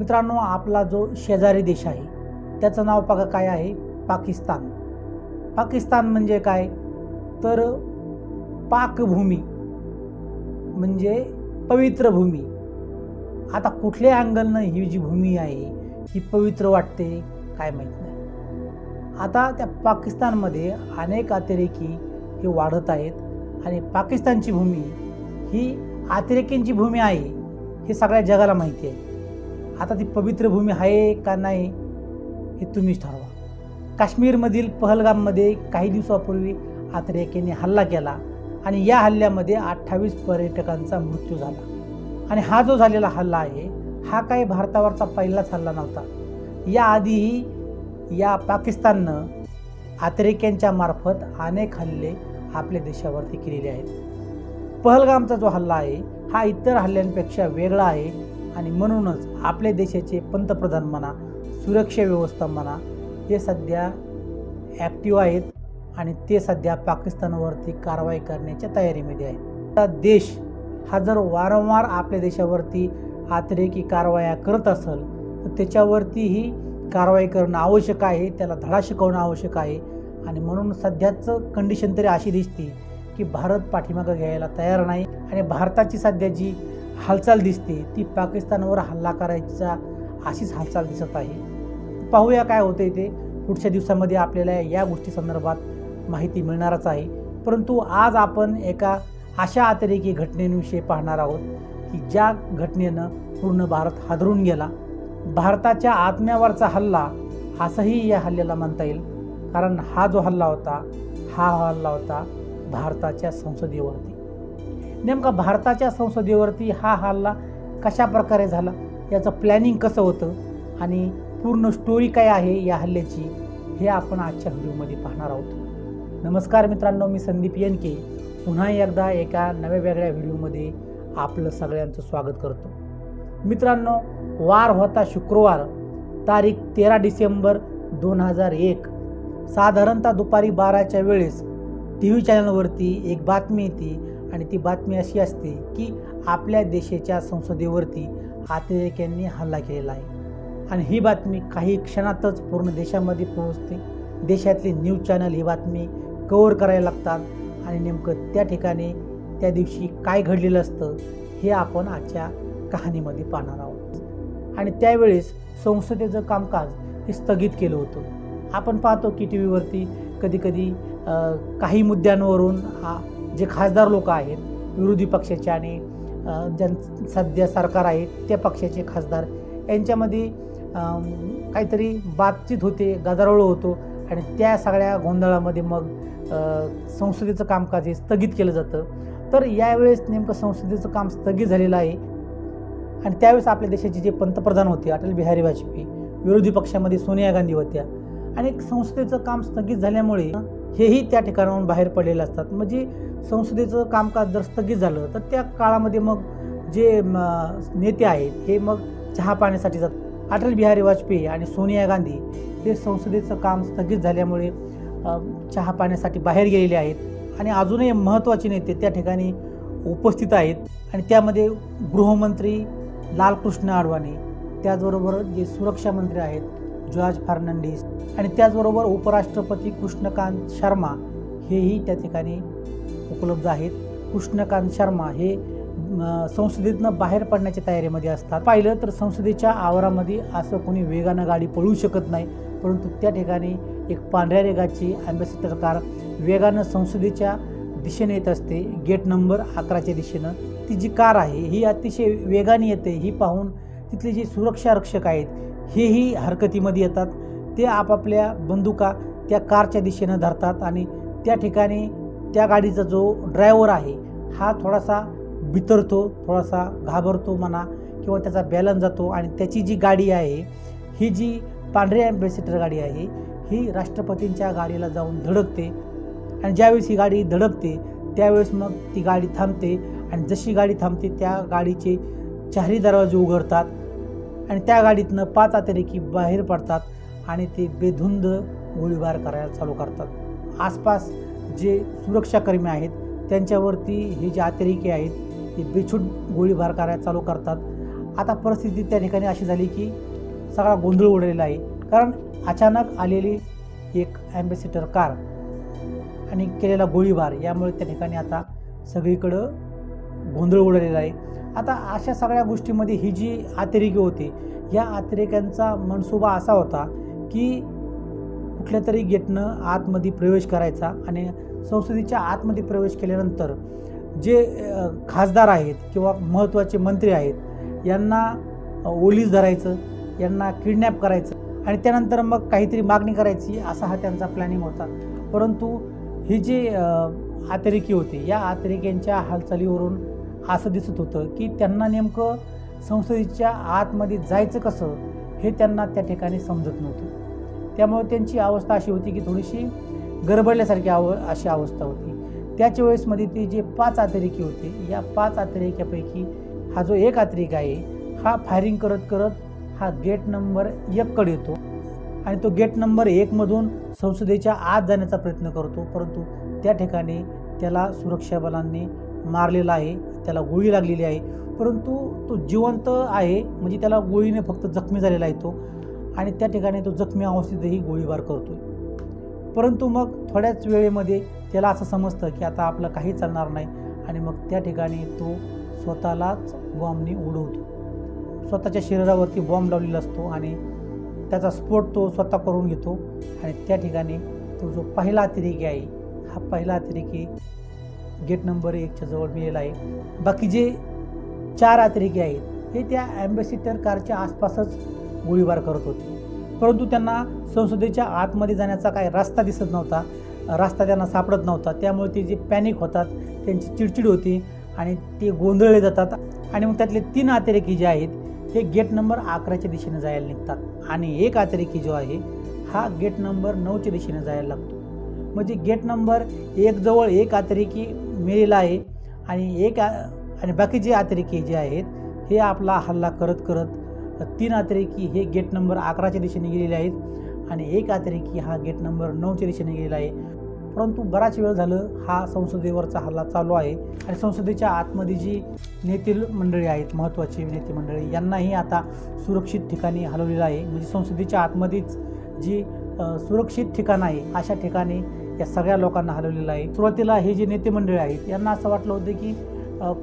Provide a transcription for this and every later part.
मित्रांनो आपला जो शेजारी देश आहे त्याचं नाव बघा काय आहे? पाकिस्तान. पाकिस्तान म्हणजे काय? तर पाकभूमी म्हणजे पवित्र भूमी. आता कुठल्या अँगलनं ही जी भूमी आहे ही पवित्र वाटते काय माहीत नाही. आता त्या पाकिस्तानमध्ये अनेक अतिरेकी हे वाढत आहेत आणि पाकिस्तानची भूमी ही अतिरेकींची भूमी आहे हे सगळ्या जगाला माहिती आहे. आता ती पवित्र भूमी आहे का नाही हे तुम्हीच ठरवा. काश्मीरमधील पहलगाममध्ये काही दिवसापूर्वी अतिरेक्यांनी हल्ला केला आणि या हल्ल्यामध्ये अठ्ठावीस पर्यटकांचा मृत्यू झाला. आणि हा जो झालेला हल्ला आहे हा काही भारतावरचा पहिलाच हल्ला नव्हता. याआधीही या पाकिस्ताननं अतिरेक्यांच्या मार्फत अनेक हल्ले आपल्या देशावरती केलेले आहेत. पहलगामचा जो हल्ला आहे हा इतर हल्ल्यांपेक्षा वेगळा आहे. आणि म्हणूनच आपल्या देशाचे पंतप्रधान म्हणा सुरक्षा व्यवस्था म्हणा हे सध्या ॲक्टिव्ह आहेत आणि ते सध्या पाकिस्तानवरती कारवाई करण्याच्या तयारीमध्ये आहेत. आता देश हा जर वारंवार आपल्या देशावरती अतिरेकी कारवाया करत असेल तर त्याच्यावरतीही कारवाई करणं आवश्यक आहे त्याला धडा शिकवणं आवश्यक आहे. आणि म्हणून सध्याचं कंडिशन तरी अशी दिसते की भारत पाठीमागं घ्यायला तयार नाही. आणि भारताची सध्या जी हालचाल दिसते. ती पाकिस्तानवर हल्ला करायचा अशीच हालचाल दिसत आहे. पाहूया काय होते ते. पुढच्या दिवसामध्ये आपल्याला या गोष्टी संदर्भात माहिती मिळणारच आहे. परंतु आज आपण एका अशा अतिरेकी घटनेविषयी पाहणार आहोत की ज्या घटनेनं पूर्ण भारत हादरून गेला. भारताच्या आत्म्यावरचा हल्ला असंही या हल्ल्याला म्हणता येईल. कारण हा जो हल्ला होता हा हल्ला होता भारताच्या संसदेवरती. नेमका भारताच्या संसदेवरती हा हल्ला कशा प्रकारे झाला याचं प्लॅनिंग कसं होतं आणि पूर्ण स्टोरी काय आहे या हल्ल्याची हे आपण आजच्या व्हिडिओमध्ये पाहणार आहोत. नमस्कार मित्रांनो मी संदीप येनके पुन्हा एकदा एका नव्या वेगळ्या व्हिडिओमध्ये आपलं सगळ्यांचं स्वागत करतो. मित्रांनो वार होता शुक्रवार तारीख तेरा डिसेंबर दोन हजार एक. साधारणतः दुपारी बाराच्या वेळेस टी व्ही चॅनलवरती एक बातमी येते आणि ती बातमी अशी असते की आपल्या देशाच्या संसदेवरती अतिरेक्यांनी हल्ला केलेला आहे. आणि ही बातमी काही क्षणातच पूर्ण देशामध्ये पोहोचते. देशातले न्यूज चॅनल ही बातमी कवर करायला लागतात आणि नेमकं त्या ठिकाणी त्या दिवशी काय घडलेलं असतं हे आपण आजच्या कहाणीमध्ये पाहणार आहोत. आणि त्यावेळेस संसदेचं कामकाज हे स्थगित केलं होतं. आपण पाहतो की टी व्हीवरती कधीकधी काही मुद्द्यांवरून जे खासदार लोक आहेत विरोधी पक्षाचे आणि अ, ज्यां सध्या सरकार आहे त्या पक्षाचे खासदार यांच्यामध्ये काहीतरी बातचीत होते गदारोळ होतो आणि त्या सगळ्या गोंधळामध्ये मग संसदेचं कामकाज हे स्थगित केलं जातं. तर यावेळेस नेमकं संसदेचं काम स्थगित झालेलं आहे आणि त्यावेळेस आपल्या देशाचे जे पंतप्रधान होते अटल बिहारी वाजपेयी विरोधी पक्षामध्ये सोनिया गांधी होत्या आणि संसदेचं काम स्थगित झाल्यामुळे हेही त्या ठिकाणाहून बाहेर पडलेले असतात. म्हणजे संसदेचं कामकाज जर स्थगित झालं तर त्या काळामध्ये मग जे नेते आहेत हे मग चहा पाण्यासाठी जातात. अटल बिहारी वाजपेयी आणि सोनिया गांधी हे संसदेचं काम स्थगित झाल्यामुळे चहा पाण्यासाठी बाहेर गेलेले आहेत. आणि अजूनही महत्त्वाचे नेते त्या ठिकाणी उपस्थित आहेत. आणि त्यामध्ये गृहमंत्री लालकृष्ण अडवाणी त्याचबरोबर जे सुरक्षा मंत्री आहेत जॉर्ज फर्नांडिस आणि त्याचबरोबर उपराष्ट्रपती कृष्णकांत शर्मा हेही त्या ठिकाणी उपलब्ध आहेत. कृष्णकांत शर्मा हे संसदेतनं बाहेर पडण्याच्या तयारीमध्ये असतात. पाहिलं तर संसदेच्या आवारामध्ये असं कोणी वेगानं गाडी पळू शकत नाही. परंतु त्या ठिकाणी एक पांढऱ्या रेगाची अँबॅसेडर कार वेगानं संसदेच्या दिशेने येत असते. गेट नंबर अकराच्या दिशेनं. ती जी कार आहे ही अतिशय वेगाने येते. ही पाहून तिथले जे सुरक्षा रक्षक आहेत हेही हरकतीमध्ये येतात. ते आपापल्या बंदुका त्या कारच्या दिशेनं धरतात आणि त्या ठिकाणी त्या गाडीचा जो ड्रायव्हर आहे हा थोडासा बितरतो थोडासा घाबरतो म्हणा किंवा त्याचा बॅलन्स जातो आणि त्याची जी गाडी आहे ही जी पांढरी ॲम्बॅसिडर गाडी आहे ही राष्ट्रपतींच्या गाडीला जाऊन धडकते. आणि ज्यावेळेस ही गाडी धडकते त्यावेळेस मग ती गाडी थांबते आणि जशी गाडी थांबते त्या गाडीचे चारही दरवाजे उघडतात. आणि त्या गाडीतनं पाच अतिरेकी बाहेर पडतात आणि ते बेधुंद गोळीबार करायला चालू करतात. आसपास जे सुरक्षाकर्मी आहेत त्यांच्यावरती हे जे अतिरेकी आहेत ते बेछूट गोळीबार करायला चालू करतात. आता परिस्थिती त्या ठिकाणी अशी झाली की सगळा गोंधळ उडलेला आहे. कारण अचानक आलेली एक ॲम्बेसिडर कार आणि केलेला गोळीबार यामुळे त्या ठिकाणी आता सगळीकडं गोंधळ उडलेला आहे. आता अशा सगळ्या गोष्टीमध्ये ही जी अतिरेकी होती या अतिरेक्यांचा मनसुबा असा होता की कुठल्या तरी गेटनं आतमध्ये प्रवेश करायचा आणि संसदेच्या आतमध्ये प्रवेश केल्यानंतर जे खासदार आहेत किंवा महत्त्वाचे मंत्री आहेत यांना ओलीस धरायचं यांना किडनॅप करायचं आणि त्यानंतर मग काहीतरी मागणी करायची असा हा त्यांचा प्लॅनिंग होता. परंतु ही जी आतरेकी होते. या आतरेक्यांच्या हालचालीवरून असं दिसत होतं की त्यांना नेमकं संसदेच्या आतमध्ये जायचं कसं हे त्यांना त्या ठिकाणी समजत नव्हतं. त्यामुळे त्यांची अवस्था अशी होती की थोडीशी गरबडल्यासारखी आव अशी अवस्था होती. त्याच वेळेसमध्ये ते जे पाच अतिरेकी होते या पाच अतिरेक्यापैकी हा जो एक अतिरेक आहे हा फायरिंग करत करत हा गेट नंबर एककडे येतो. आणि तो गेट नंबर एकमधून संसदेच्या आत जाण्याचा प्रयत्न करतो परंतु त्या ठिकाणी त्याला सुरक्षा बलांनी मारलेला आहे त्याला गोळी लागलेली आहे. परंतु तो जिवंत आहे म्हणजे त्याला गोळीने फक्त जखमी झालेला आहे तो. आणि त्या ठिकाणी तो जखमी अवस्थेतही गोळीबार करतो परंतु मग थोड्याच वेळेमध्ये त्याला असं समजतं की आता आपलं काही चालणार नाही आणि मग त्या ठिकाणी तो स्वतःलाच बॉम्बने उडवतो. स्वतःच्या शरीरावरती बॉम्ब लावलेला असतो आणि त्याचा स्फोट तो स्वतः करून घेतो. आणि त्या ठिकाणी तो जो पहिला अतिरेकी आहे हा पहिला अतिरेकी गेट नंबर एकच्या जवळ मिळेला आहे. बाकी जे चार अतिरेकी आहेत हे त्या ॲम्बेसिडर कारच्या आसपासच गोळीबार करत होते. परंतु त्यांना संसदेच्या आतमध्ये जाण्याचा काही रस्ता दिसत नव्हता. रस्ता त्यांना सापडत नव्हता. त्यामुळे ते जे पॅनिक होतात त्यांची चिडचिड होती आणि ते गोंधळले जातात. आणि मग त्यातले तीन अतिरेकी जे आहेत हे गेट नंबर अकराच्या दिशेने जायला निघतात. आणि एक अतिरेकी जो आहे हा गेट नंबर नऊच्या दिशेने जायला लागतो. म्हणजे गेट नंबर एक जवळ एक अतिरेकी मिळेला आहे आणि एक आ- आणि बाकीचे अतिरेकी जे आहेत हे आपला हल्ला करत करत तीन अतिरेकी हे गेट नंबर अकराच्या दिशेने गेलेले आहेत आणि एक अतिरेकी हा गेट नंबर नऊच्या दिशेने गेलेला आहे. परंतु बराच वेळ झालं हा संसदेवरचा हल्ला चालू आहे आणि संसदेच्या आतमध्ये जी नेते मंडळी आहेत महत्त्वाची नेते मंडळी यांनाही आता सुरक्षित ठिकाणी हलवलेलं आहे. म्हणजे संसदेच्या आतमध्येच जी सुरक्षित ठिकाण आहे अशा ठिकाणी या सगळ्या लोकांना हलवलेलं आहे. सुरुवातीला हे जे नेते मंडळी आहेत यांना असं वाटलं होतं की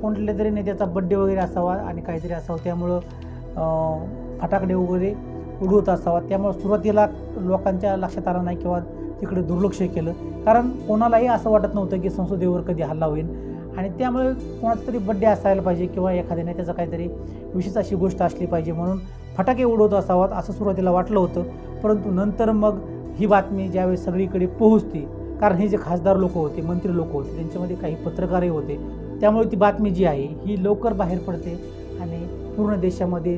कोणत्या तरी नेत्याचा बड्डे वगैरे असावा आणि काहीतरी असावं. त्यामुळं फटाकडे वगैरे उडवत असावा. त्यामुळं सुरुवातीला लोकांच्या लक्षात आलं नाही किंवा तिकडे दुर्लक्ष केलं. कारण कोणालाही असं वाटत नव्हतं की संसदेवर कधी हल्ला होईल. आणि त्यामुळे कोणाचा तरी बड्डे असायला पाहिजे किंवा एखाद्या नेत्याचं काहीतरी विशेष अशी गोष्ट असली पाहिजे म्हणून फटाके उडवत असावात असं सुरुवातीला वाटलं होतं. परंतु नंतर मग ही बातमी ज्यावेळेस सगळीकडे पोहोचते कारण हे जे खासदार लोक होते मंत्री लोक होते त्यांच्यामध्ये काही पत्रकारही होते. त्यामुळे ती बातमी जी आहे ही लवकर बाहेर पडते आणि पूर्ण देशामध्ये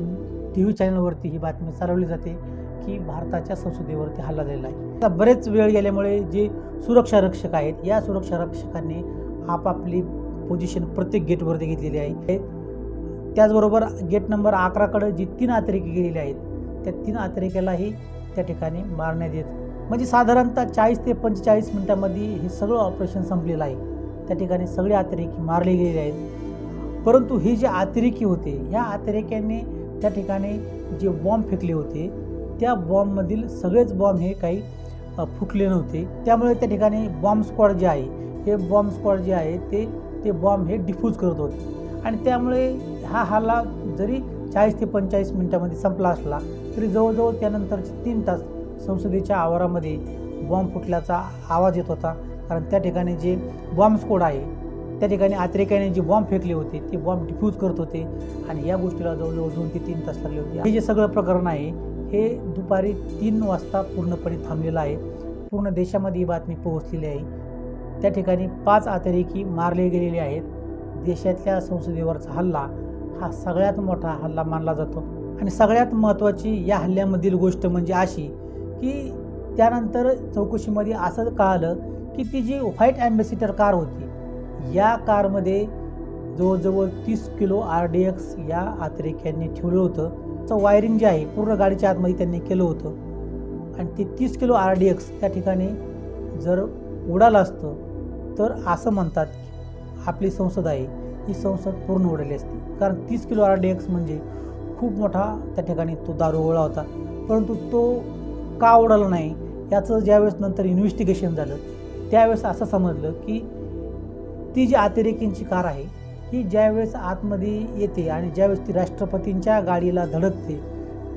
टी व्ही चॅनलवरती ही बातमी चालवली जाते की भारताच्या संसदेवरती हल्ला झालेला आहे. आता बरेच वेळ गेल्यामुळे जे सुरक्षा रक्षक आहेत या सुरक्षा रक्षकांनी आपापली पोझिशन प्रत्येक गेटवरती घेतलेली आहे. त्याचबरोबर गेट नंबर अकराकडं जी तीन अतिरेकी गेलेली आहेत त्या तीन अतिरेक्यालाही त्या ठिकाणी मारण्यात येत म्हणजे साधारणतः चाळीस ते पंचेचाळीस मिनटामध्ये हे सगळं ऑपरेशन संपलेलं आहे. त्या ठिकाणी सगळे अतिरेकी मारले गेलेले आहेत. परंतु हे जे अतिरेकी होते ह्या अतिरेक्यांनी त्या ठिकाणी जे बॉम्ब फेकले होते त्या बॉम्बमधील सगळेच बॉम्ब हे काही फुटले नव्हते. त्यामुळे त्या ठिकाणी बॉम्ब स्क्वॉड जे आहे हे बॉम्ब स्क्वॉड जे आहे ते ते बॉम्ब हे डिफ्यूज करत होते. आणि त्यामुळे हा हल्ला जरी चाळीस ते पंचेचाळीस मिनटामध्ये संपला असला तरी जवळजवळ त्यानंतरचे तीन तास संसदेच्या आवारामध्ये बॉम्ब फुटल्याचा आवाज येत होता. कारण त्या ठिकाणी जे बॉम्ब स्कोड आहे त्या ठिकाणी अतिरेक्याने जे बॉम्ब फेकले होते ते बॉम्ब डिफ्यूज करत होते. आणि या गोष्टीला जवळजवळ दोन ते तीन तास लागले होते. हे जे सगळं प्रकरण आहे हे दुपारी तीन वाजता पूर्णपणे थांबलेलं आहे. पूर्ण देशामध्ये ही बातमी पोहोचलेली आहे. त्या ठिकाणी पाच अतिरेकी मारले गेलेले आहेत. देशातल्या संसदेवरचा हल्ला हा सगळ्यात मोठा हल्ला मानला जातो. आणि सगळ्यात महत्त्वाची या हल्ल्यामधील गोष्ट म्हणजे अशी की त्यानंतर चौकशीमध्ये असं कळालं की ती जी व्हाईट ॲम्बेसिडर कार होती या कारमध्ये जवळजवळ तीस किलो आर डी एक्स या अतिरेक्यांनी ठेवलं होतं. त्याचं वायरिंग जे आहे पूर्ण गाडीच्या आतमध्ये त्यांनी केलं होतं. आणि ते तीस किलो आर डी एक्स त्या ठिकाणी जर उडालं असतं तर असं म्हणतात की आपली संसद आहे ही संसद पूर्ण उडाली असती. कारण तीस किलो आर डी एक्स म्हणजे खूप मोठा त्या ठिकाणी तो दारू ओळा होता. परंतु तो का उडाला नाही? याचं ज्यावेळेस नंतर इन्व्हेस्टिगेशन झालं त्यावेळेस असं समजलं की ती जी अतिरेकींची कार आहे ही ज्यावेळेस आतमध्ये येते आणि ज्यावेळेस ती राष्ट्रपतींच्या गाडीला धडकते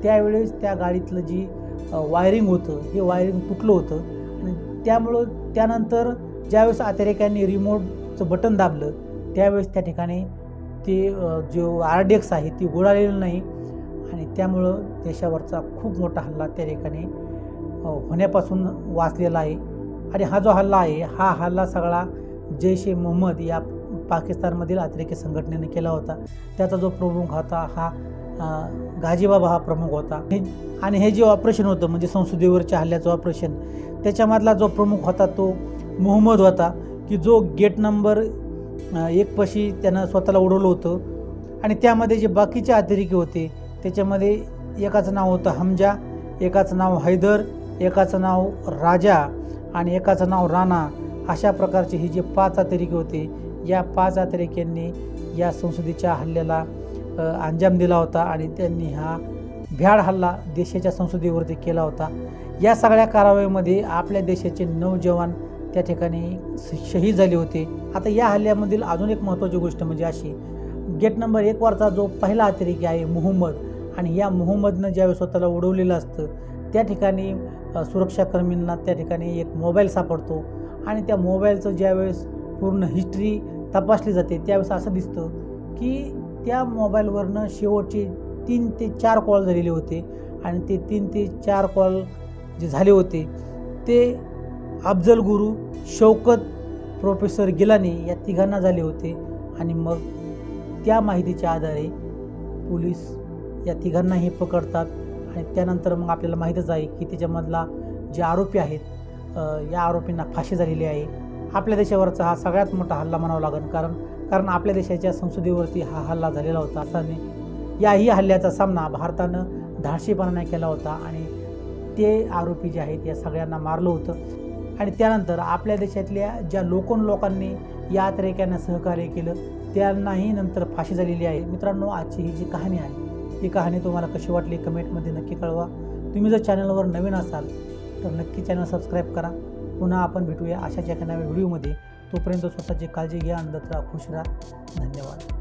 त्यावेळेस त्या गाडीतलं जी वायरिंग होतं हे वायरिंग तुटलं होतं आणि त्यामुळं त्यानंतर ज्यावेळेस अतिरेक्यांनी रिमोटचं बटन दाबलं त्यावेळेस त्या ठिकाणी ते जो आर डी एक्स आहे ती गोळालेलं नाही आणि त्यामुळं देशावरचा खूप मोठा हल्ला त्या ठिकाणी होण्यापासून वाचलेला आहे. आणि हा जो हल्ला आहे हा हल्ला सगळा जैश ए मोहम्मद या पाकिस्तानमधील अतिरेकी संघटनेने केला होता. त्याचा जो प्रमुख होता हा गाजीबाबा हा प्रमुख होता. हे आणि हे जे ऑपरेशन होतं म्हणजे संसदेवरच्या हल्ल्याचं ऑपरेशन त्याच्यामधला जो प्रमुख होता तो मोहम्मद होता. की जो गेट नंबर एक एकपाशी त्यानं स्वतःला उडवलं होतं. आणि त्यामध्ये जे बाकीचे अतिरेकी होते त्याच्यामध्ये एकाचं नाव होतं हमजा एकाचं नाव हैदर एकाचं नाव राजा आणि एकाचं नाव राणा अशा प्रकारचे हे जे पाच अतिरेकी होते या पाच अतिरेक्यांनी या संसदेच्या हल्ल्याला अंजाम दिला होता आणि त्यांनी हा भ्याड हल्ला देशाच्या संसदेवरती केला होता. या सगळ्या कारवाईमध्ये आपल्या देशाचे नऊ जवान त्या ठिकाणी शहीद झाले होते. आता या हल्ल्यामधील अजून एक महत्त्वाची गोष्ट म्हणजे अशी गेट नंबर एकवरचा जो पहिला अतिरेकी आहे मोहम्मद आणि या मोहम्मदनं ज्यावेळेस स्वतःला उडवलेलं असतं त्या ठिकाणी सुरक्षाकर्मींना त्या ठिकाणी एक मोबाईल सापडतो. आणि त्या मोबाईलचं ज्यावेळेस पूर्ण हिस्ट्री तपासली जाते त्यावेळेस असं दिसतं की त्या मोबाईलवरनं शेवटचे तीन ते चार कॉल झालेले होते. आणि ते तीन ते चार कॉल जे झाले होते ते अफजल गुरु शौकत प्रोफेसर गिलानी या तिघांना झाले होते. आणि मग त्या माहितीच्या आधारे पोलीस या तिघांनाही पकडतात. आणि त्यानंतर मग आपल्याला माहीतच आहे की त्याच्यामधला जे आरोपी आहेत या आरोपींना फाशी झालेली आहे. आपल्या देशावरचा हा सगळ्यात मोठा हल्ला म्हणावा लागेल. कारण कारण आपल्या देशाच्या संसदेवरती हा हल्ला झालेला होता. असाने याही हल्ल्याचा सामना भारतानं धाडशीपणाने केला होता आणि ते आरोपी जे आहेत या सगळ्यांना मारलं होतं. आणि त्यानंतर आपल्या देशातल्या ज्या लोकन लोकांनी या अतिरेक्यांना सहकार्य केलं त्यांनाही नंतर फाशी झालेली आहे. मित्रांनो आजची ही जी कहाणी आहे ही कहाणी तुम्हाला कशी वाटली कमेंटमध्ये नक्की कळवा. तुम्ही जर चॅनलवर नवीन असाल तर नक्की चॅनल सबस्क्राईब करा. पुन्हा आपण भेटूया अशाच एका नव्या व्हिडिओमध्ये. तोपर्यंत स्वतःची काळजी घ्या आनंदात राहा खुश राहा. धन्यवाद.